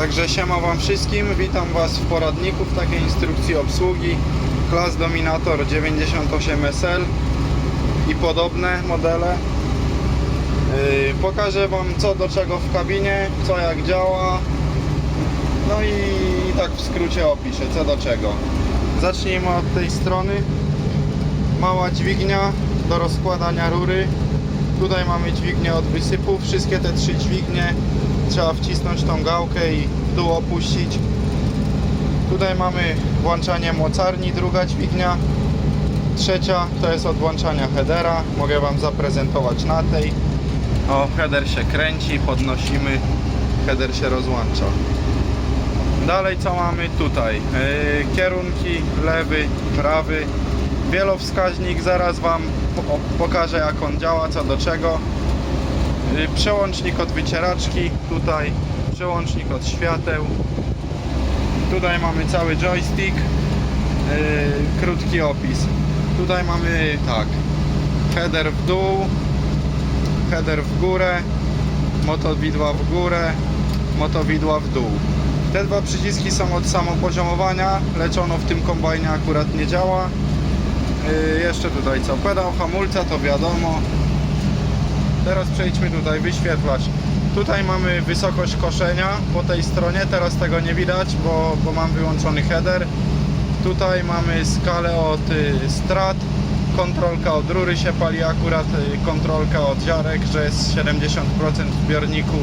Także siema wam wszystkim, witam was w poradniku w takiej instrukcji obsługi Class Dominator 98SL i podobne modele. Yy, pokażę wam co do czego w kabinie, co jak działa. No i tak w skrócie opiszę co do czego. Zacznijmy od tej strony. Mała dźwignia do rozkładania rury. Tutaj mamy dźwignię od wysypu. Wszystkie te trzy dźwignie trzeba wcisnąć tą gałkę i w dół opuścić. Tutaj mamy włączanie mocarni, druga dźwignia. Trzecia to jest od włączania headera. Mogę Wam zaprezentować na tej. O, header się kręci, podnosimy, header się rozłącza. Dalej co mamy tutaj? Yy, kierunki lewy, prawy, wielowskaźnik, zaraz Wam pokażę jak on działa, co do czego. Yy, Przełącznik od wycieraczki, tutaj przełącznik od świateł. Tutaj mamy cały joystick, yy, krótki opis. Tutaj mamy tak, header w dół, header w górę, motowidła w górę, motowidła w dół. Te dwa przyciski są od samopoziomowania, lecz ono w tym kombajnie akurat nie działa. Jeszcze tutaj co, pedał hamulca to wiadomo. Teraz przejdźmy tutaj, wyświetlacz. Tutaj mamy wysokość koszenia po tej stronie, teraz tego nie widać, bo, bo mam wyłączony header. Tutaj mamy skalę od y, strat, kontrolka od rury się pali, akurat y, kontrolka od ziarek, że jest 70% w zbiorniku.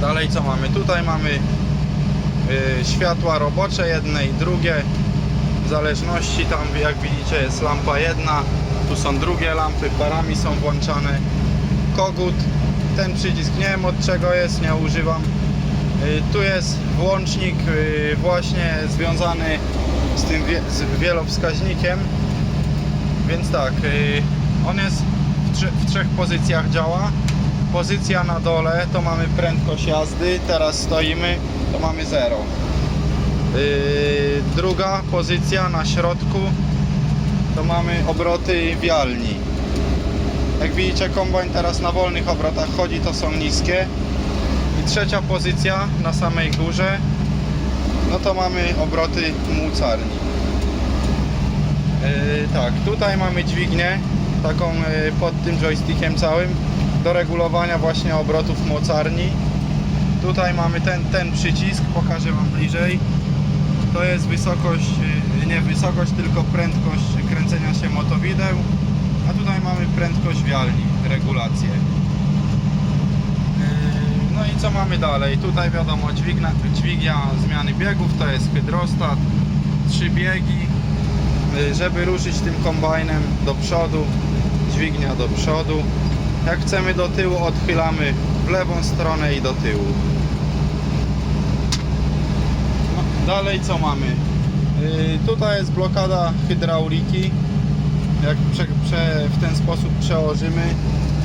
Dalej co mamy? Tutaj mamy y, światła robocze, jedne i drugie. Zależności tam jak widzicie jest lampa jedna, tu są drugie lampy, parami są włączane. Kogut, ten przycisk nie wiem od czego jest, nie używam. Y, Tu jest włącznik y, właśnie związany z tym wielowskaźnikiem. Więc tak, y, on jest w, w trzech pozycjach działa. Pozycja na dole to mamy prędkość jazdy, teraz stoimy, to mamy 0. Yy, druga pozycja na środku to mamy obroty wialni. Jak widzicie kombajn teraz na wolnych obrotach chodzi, to są niskie. I trzecia pozycja na samej górze no to mamy obroty mucarni. Yy, tak, tutaj mamy dźwignię taką yy, pod tym joystickiem całym do regulowania właśnie obrotów mocarni. Tutaj mamy ten, ten przycisk, pokażę Wam bliżej. To jest wysokość, yy, nie wysokość, tylko prędkość kręcenia się motowideł. A tutaj mamy prędkość wialni, regulację. Yy, No i co mamy dalej? Tutaj wiadomo dźwignia, zmiany biegów, to jest hydrostat, trzy biegi. Yy, Żeby ruszyć tym kombajnem do przodu, dźwignia do przodu. Jak chcemy do tyłu, odchylamy w lewą stronę i do tyłu. No, dalej co mamy? Yy, Tutaj jest blokada hydrauliki. Jak prze, prze, w ten sposób przełożymy,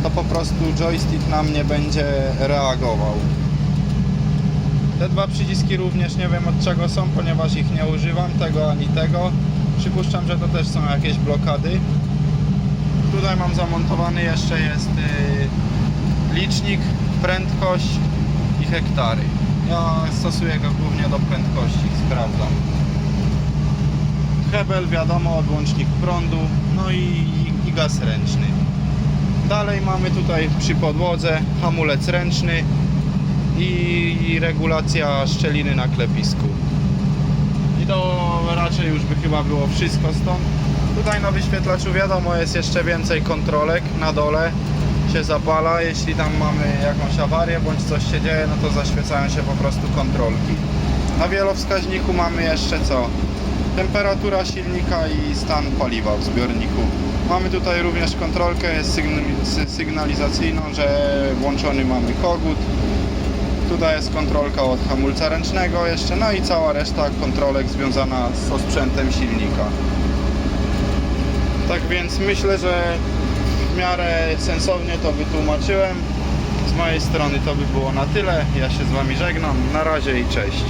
to po prostu joystick nam nie będzie reagował. Te dwa przyciski również nie wiem od czego są, ponieważ ich nie używam, tego ani tego. Przypuszczam, że to też są jakieś blokady. Tutaj mam zamontowany jeszcze jest yy, licznik, prędkość i hektary. Ja stosuję go głównie do prędkości, sprawdzam. Hebel, wiadomo, odłącznik prądu, no i, i gaz ręczny. Dalej mamy tutaj przy podłodze hamulec ręczny i, i regulacja szczeliny na klepisku. I to raczej już by chyba było wszystko stąd. Tutaj na wyświetlaczu wiadomo jest jeszcze więcej kontrolek na dole się zapala, jeśli tam mamy jakąś awarię bądź coś się dzieje, no to zaświecają się po prostu kontrolki. Na wielowskaźniku mamy jeszcze co? Temperatura silnika i stan paliwa w zbiorniku. Mamy tutaj również kontrolkę sygn- sy- sygnalizacyjną, że włączony mamy kogut. Tutaj jest kontrolka od hamulca ręcznego jeszcze, no i cała reszta kontrolek związana z osprzętem silnika. Tak więc myślę, że w miarę sensownie to wytłumaczyłem. Z mojej strony to by było na tyle. Ja się z Wami żegnam. Na razie i cześć.